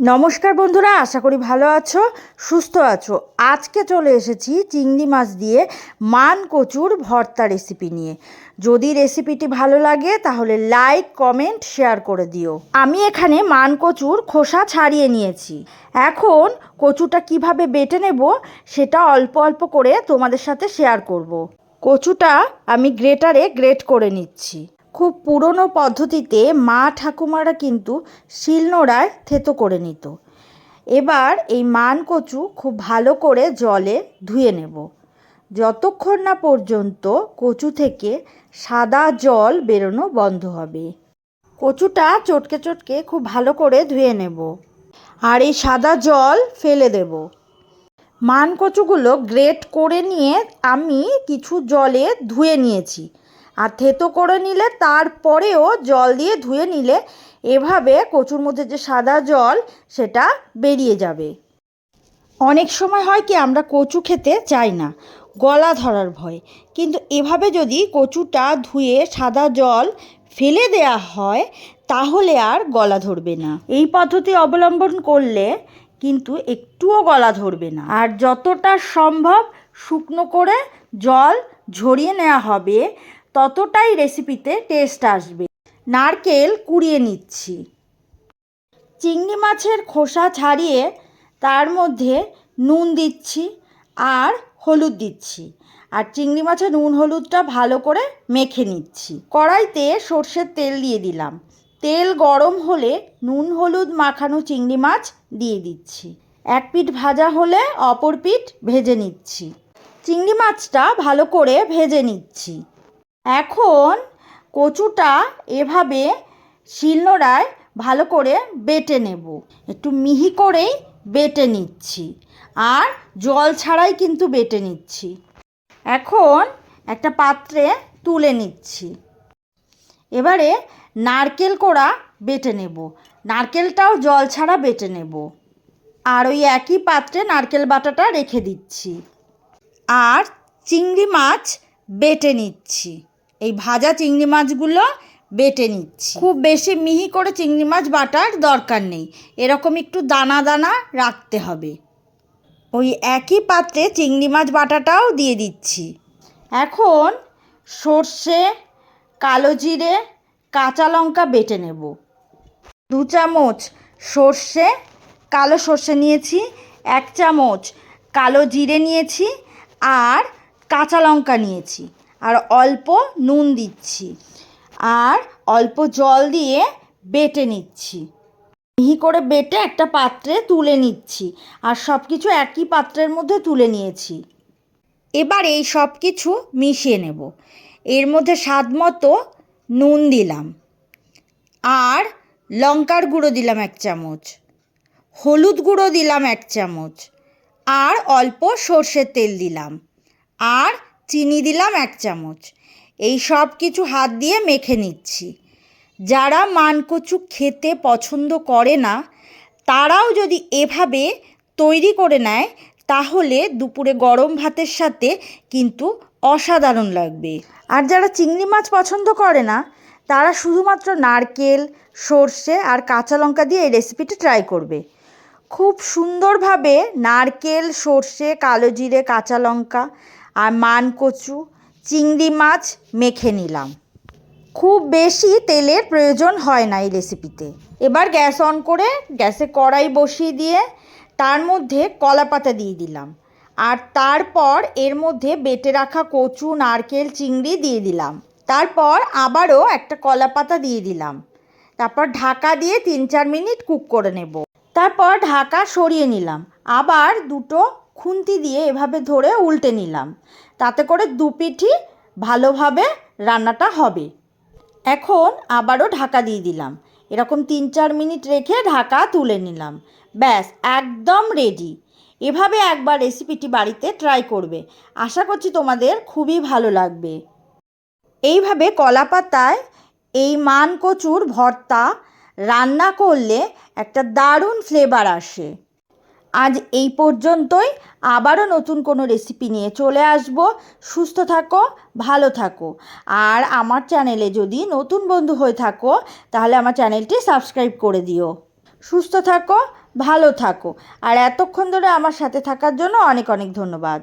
নমস্কার বন্ধুরা, আশা করি ভালো আছো, সুস্থ আছো। আজকে চলে এসেছি চিংড়ি মাছ দিয়ে মান কচুর ভর্তা রেসিপি নিয়ে। যদি রেসিপিটি ভালো লাগে, তাহলে লাইক কমেন্ট শেয়ার করে দিও। আমি এখানে মান কচুর খোসা ছাড়িয়ে নিয়েছি। এখন কচুটা কীভাবে বেটে নেব, সেটা অল্প অল্প করে তোমাদের সাথে শেয়ার করব। কচুটা আমি গ্রেটারে গ্রেট করে নিচ্ছি। খুব পুরনো পদ্ধতিতে মা ঠাকুমারা কিন্তু শিলনোড়ায় থেতো করে নিত। এবার এই মান কচু খুব ভালো করে জলে ধুয়ে নেব। যতক্ষণ না পর্যন্ত কচু থেকে সাদা জল বেরোনো বন্ধ হবে। কচুটা চটকে চটকে খুব ভালো করে ধুয়ে নেব আর এই সাদা জল ফেলে দেব। মান কচুগুলো গ্রেট করে নিয়ে আমি কিছু জলে ধুয়ে নিয়েছি। আর থেতো করে নিলে, তারপরেও জল দিয়ে ধুয়ে নিলে এভাবে কচুর মধ্যে যে সাদা জল, সেটা বেরিয়ে যাবে। অনেক সময় হয় কি, আমরা কচু খেতে চাই না, গলা ধরার ভয়। কিন্তু এভাবে যদি কচুটা ধুয়ে সাদা জল ফেলে দেয়া হয়, তাহলে আর গলা ধরবে না। এই পদ্ধতি অবলম্বন করলে কিন্তু একটুও গলা ধরবে না। আর যতটা সম্ভব শুকনো করে জল ঝরিয়ে নেওয়া হবে ততটাই রেসিপিতে টেস্ট আসবে। নারকেল কুড়িয়ে নিচ্ছি। চিংড়ি মাছের খোসা ছাড়িয়ে তার মধ্যে নুন দিচ্ছি আর হলুদ দিচ্ছি। আর চিংড়ি মাছের নুন হলুদটা ভালো করে মেখে নিচ্ছি। কড়াইতে সর্ষের তেল দিয়ে দিলাম। তেল গরম হলে নুন হলুদ মাখানো চিংড়ি মাছ দিয়ে দিচ্ছি। এক পিঠ ভাজা হলে অপর পিঠ ভেজে নিচ্ছি। চিংড়ি মাছটা ভালো করে ভেজে নিচ্ছি। এখন কচুটা এভাবে শিলনোড়ায় ভালো করে বেটে নেব। একটু মিহি করেই বেটে নিচ্ছি। আর জল ছাড়াই কিন্তু বেটে নিচ্ছি। এখন একটা পাত্রে তুলে নিচ্ছি। এবারে নারকেল কোড়া বেটে নেব। নারকেলটাও জল ছাড়া বেটে নেব। আর ওই একই পাত্রে নারকেল বাটাটা রেখে দিচ্ছি। আর চিংড়ি মাছ বেটে নিচ্ছি। এই ভাজা চিংড়ি মাছগুলো বেটে নিচ্ছি। খুব বেশি মিহি করে চিংড়ি মাছ বাটার দরকার নেই। এরকম একটু দানা দানা রাখতে হবে। ওই একই পাত্রে চিংড়ি মাছ বাটাটাও দিয়ে দিচ্ছি। এখন সর্ষে, কালো জিরে, কাঁচা লঙ্কা বেটে নেব। দু চামচ সর্ষে, কালো সর্ষে নিয়েছি, এক চামচ কালো জিরে নিয়েছি, আর কাঁচা লঙ্কা নিয়েছি আর অল্প নুন দিচ্ছি আর অল্প জল দিয়ে বেটে নিচ্ছি। মিহি করে বেটে একটা পাত্রে তুলে নিচ্ছি আর সব কিছু একই পাত্রের মধ্যে তুলে নিয়েছি। এবার এই সব কিছু মিশিয়ে নেব। এর মধ্যে স্বাদ মতো নুন দিলাম আর লঙ্কার গুঁড়ো দিলাম এক চামচ, হলুদ গুঁড়ো দিলাম এক চামচ আর অল্প সর্ষের তেল দিলাম। আর চিনি দিলাম এক চামচ। এই সব কিছু হাত দিয়ে মেখে নিচ্ছি। যারা মানকচু খেতে পছন্দ করে না, তারাও যদি এভাবে তৈরি করে নেয়, তাহলে দুপুরে গরম ভাতের সাথে কিন্তু অসাধারণ লাগবে। আর যারা চিংড়ি মাছ পছন্দ করে না, তারা শুধুমাত্র নারকেল, সর্ষে আর কাঁচা লঙ্কা দিয়ে এই রেসিপিটা ট্রাই করবে। খুব সুন্দরভাবে নারকেল, সর্ষে, কালো জিরে, কাঁচা লঙ্কা আর মানকচু, চিংড়ি মাছ মেখে নিলাম। খুব বেশি তেলের প্রয়োজন হয় না এই রেসিপিতে এবার গ্যাস অন করে গ্যাসে কড়াই বসিয়ে দিয়ে তার মধ্যে কলা পাতা দিয়ে দিলাম। আর তারপর এর মধ্যে বেটে রাখা কচু, নারকেল, চিংড়ি দিয়ে দিলাম। তারপর আবারও একটা কলা পাতা দিয়ে দিলাম। তারপর ঢাকা দিয়ে তিন চার মিনিট কুক করে নেব। তারপর ঢাকা সরিয়ে নিলাম। আবার দুটো খুন্তি দিয়ে এভাবে ধরে উল্টে নিলাম। তাতে করে দু পিঠি ভালোভাবে রান্নাটা হবে। এখন আবারও ঢাকা দিয়ে দিলাম। এরকম তিন চার মিনিট রেখে ঢাকা তুলে নিলাম। ব্যাস, একদম রেডি এভাবে একবার রেসিপিটি বাড়িতে ট্রাই করবে। আশা করছি তোমাদের খুবই ভালো লাগবে। এইভাবে কলা পাতায় এই মান কচুর ভর্তা রান্না করলে একটা দারুণ ফ্লেভার আসে। আজ এই পর্যন্তই। আবারও নতুন কোনো রেসিপি নিয়ে চলে আসব। সুস্থ থাকো, ভালো থাকো। আর আমার চ্যানেলে যদি নতুন বন্ধু হয়ে থাকো, তাহলে আমার চ্যানেলটি সাবস্ক্রাইব করে দিও। সুস্থ থাকো, ভালো থাকো। আর এতক্ষণ ধরে আমার সাথে থাকার জন্য অনেক অনেক ধন্যবাদ।